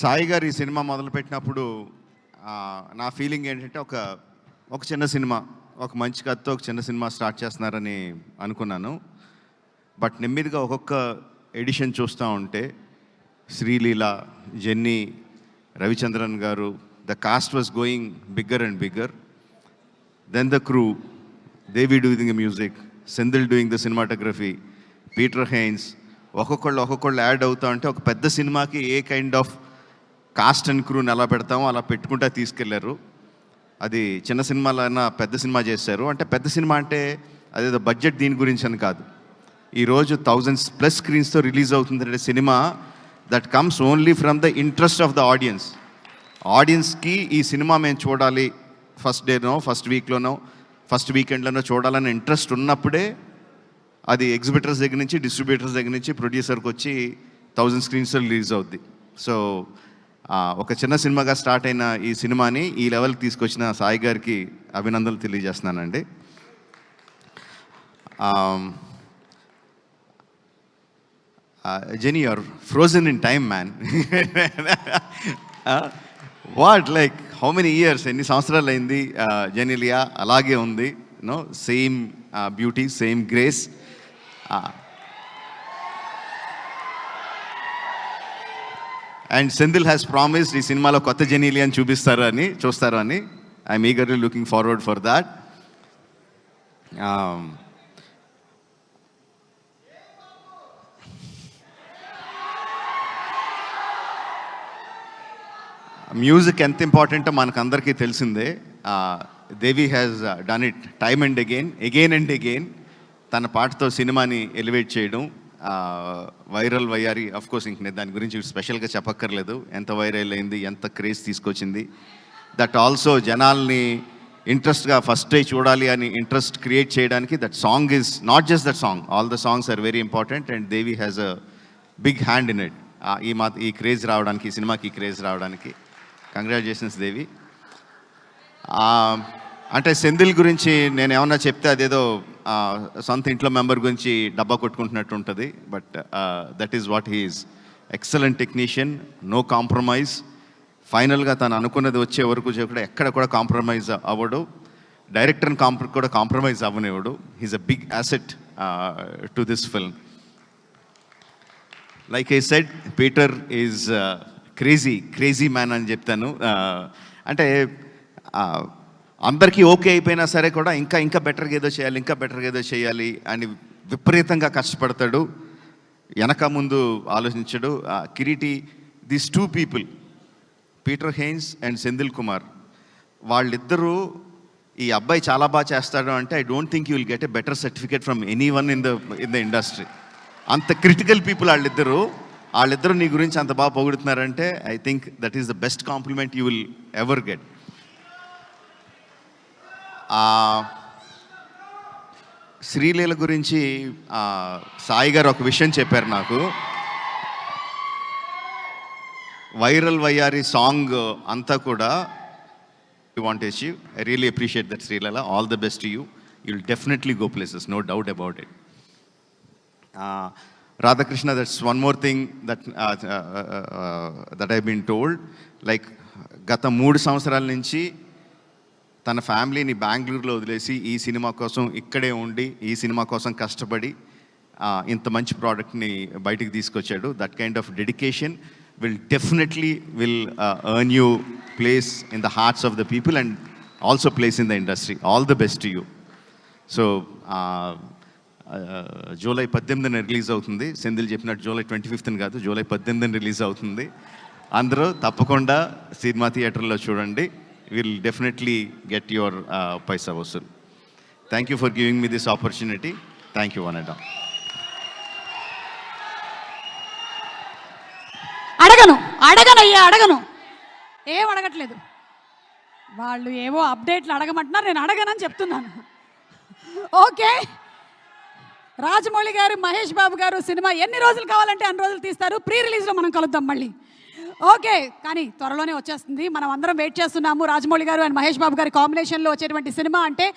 సాయి గారు ఈ సినిమా మొదలుపెట్టినప్పుడు నా ఫీలింగ్ ఏంటంటే ఒక ఒక చిన్న సినిమా ఒక మంచి కథతో ఒక చిన్న సినిమా స్టార్ట్ చేస్తున్నారని అనుకున్నాను. బట్ నెమ్మదిగా ఒక్కొక్క ఎడిషన్ చూస్తూ ఉంటే Sreeleela Genie Ravichandran garu the cast was going bigger and bigger. Then the crew Devi doing music. Senthil doing the cinematography Peter Hein ఒక్కొక్కళ్ళు ఒక్కొక్కళ్ళు యాడ్ అవుతా ఉంటే ఒక పెద్ద సినిమాకి a kind of cast and క్రూని ఎలా పెడతామో అలా పెట్టుకుంటా తీసుకెళ్ళారు. అది చిన్న సినిమాలైనా పెద్ద సినిమా చేశారు. అంటే పెద్ద సినిమా అంటే అదేదో బడ్జెట్ దీని గురించి అని కాదు. ఈరోజు థౌజండ్స్ ప్లస్ స్క్రీన్స్తో రిలీజ్ అవుతుందంటే cinema that comes only from the interest of the audience ఆడియన్స్కి ఈ సినిమా మేము చూడాలి ఫస్ట్ డేనో ఫస్ట్ వీక్లోనో ఫస్ట్ వీకెండ్లోనో చూడాలని ఇంట్రెస్ట్ ఉన్నప్పుడే అది ఎగ్జిబిటర్స్ దగ్గర నుంచి డిస్ట్రిబ్యూటర్స్ దగ్గర నుంచి ప్రొడ్యూసర్కి వచ్చి థౌజండ్ స్క్రీన్స్ రిలీజ్ అవుద్ది. సో ఒక చిన్న సినిమాగా స్టార్ట్ అయిన ఈ సినిమాని ఈ లెవెల్కి తీసుకొచ్చిన సాయి గారికి అభినందనలు తెలియజేస్తున్నానండి. Genie are frozen in time man. What like how many years ఎన్ని సంవత్సరాలు అయింది జెనిలియా? అలాగే ఉంది. No same beauty same grace and Senthil has promised ఈ సినిమాలో కొత్త జెనీలియా అని చూపిస్తారు అని చూస్తారు అని. I'm eagerly looking forward for that music ఎంత ఇంపార్టెంటో మనకు అందరికీ తెలిసిందే Devi has done it time and again again and again తన పాటతో సినిమాని ఎలివేట్ చేయడం. వైరల్ వయ్యారి అఫ్ కోర్స్ ఇంక నేను దాని గురించి స్పెషల్గా చెప్పక్కర్లేదు. ఎంత వైరల్ అయింది ఎంత క్రేజ్ తీసుకొచ్చింది. దట్ ఆల్సో జనాల్ని ఇంట్రెస్ట్గా ఫస్ట్ డే చూడాలి అని ఇంట్రెస్ట్ క్రియేట్ చేయడానికి that song is not just that song all the songs are very important and Devi has a big hand in it ఈ మా ఈ క్రేజ్ రావడానికి ఈ సినిమాకి ఈ క్రేజ్ రావడానికి. కంగ్రాచులేషన్స్ దేవి అంటే సెందిల్ గురించి నేను ఏమన్నా చెప్తే అదేదో సొంత ఇంట్లో మెంబర్ గురించి డబ్బా కొట్టుకుంటున్నట్టు ఉంటుంది. But that is what he's excellent technician no compromise ఫైనల్గా తను అనుకున్నది వచ్చే వరకు కూడా ఎక్కడ కూడా కాంప్రమైజ్ అవ్వడు. డైరెక్టర్ని కాంప్ర కూడా compromise అవ్వనివ్వడు. He's a big asset to this film like I said Peter is crazy crazy man అని చెప్తాను. అంటే అందరికీ ఓకే అయిపోయినా సరే కూడా ఇంకా ఇంకా బెటర్గా ఏదో చేయాలి ఇంకా బెటర్గా ఏదో చేయాలి అని విపరీతంగా కష్టపడతాడు. వెనక ముందు ఆలోచించడు. Kireeti this two people Peter Hein and Senthil Kumar వాళ్ళిద్దరూ ఈ అబ్బాయి చాలా బాగా చేస్తాడు అంటే I don't think you will get a better certificate from any one in the in the industry అంత క్రిటికల్ పీపుల్ వాళ్ళిద్దరూ వాళ్ళిద్దరూ నీ గురించి అంత బాగా పొగుడుతున్నారంటే I think that is the best compliment you will ever get Sreeleela గురించి సాయి గారు ఒక విషయం చెప్పారు నాకు. వైరల్ వయ్యారి సాంగ్ అంతా కూడా you want achieve I really appreciate that Sreeleela. All the best you you'll definitely go places no doubt about it Radhakrishna that's one more thing that that I been told like గత మూడు సంవత్సరాల నుంచి తన ఫ్యామిలీని బెంగళూరులో వదిలేసి ఈ cinema కోసం ఇక్కడే ఉండి ఈ సినిమా కోసం కష్టపడి ఇంత మంచి ప్రోడక్ట్ని బయటికి తీసుకొచ్చాడు. That kind of dedication will definitely will earn you place in the hearts of the people and also place in the industry all the best you so July పద్దెనిమిదిన రిలీజ్ అవుతుంది. సెంధిల్ చెప్పినట్టు జూలై ట్వంటీ ఫిఫ్త్ని కాదు July పద్దెనిమిదిన release అవుతుంది. అందరూ తప్పకుండా సినిమా థియేటర్లో చూడండి. Will definitely get your paisa vasool. Thank you for giving me this opportunity thank you one and all అడగను అడగనయ్యా అడగను. ఏం అడగట్లేదు. వాళ్ళు ఏవో అప్డేట్లు అడగమంటున్నారు నేను అడగనని చెప్తున్నాను. ఓకే? రాజమౌళి గారు మహేష్ బాబు గారు సినిమా ఎన్ని రోజులు కావాలంటే అన్ని రోజులు తీస్తారు. ప్రీ రిలీజ్లో మనం కలుద్దాం మళ్ళీ. ఓకే కానీ త్వరలోనే వచ్చేస్తుంది. మనం అందరం వెయిట్ చేస్తున్నాము. రాజమౌళి గారు అండ్ మహేష్ బాబు గారి కాంబినేషన్లో వచ్చేటువంటి సినిమా అంటే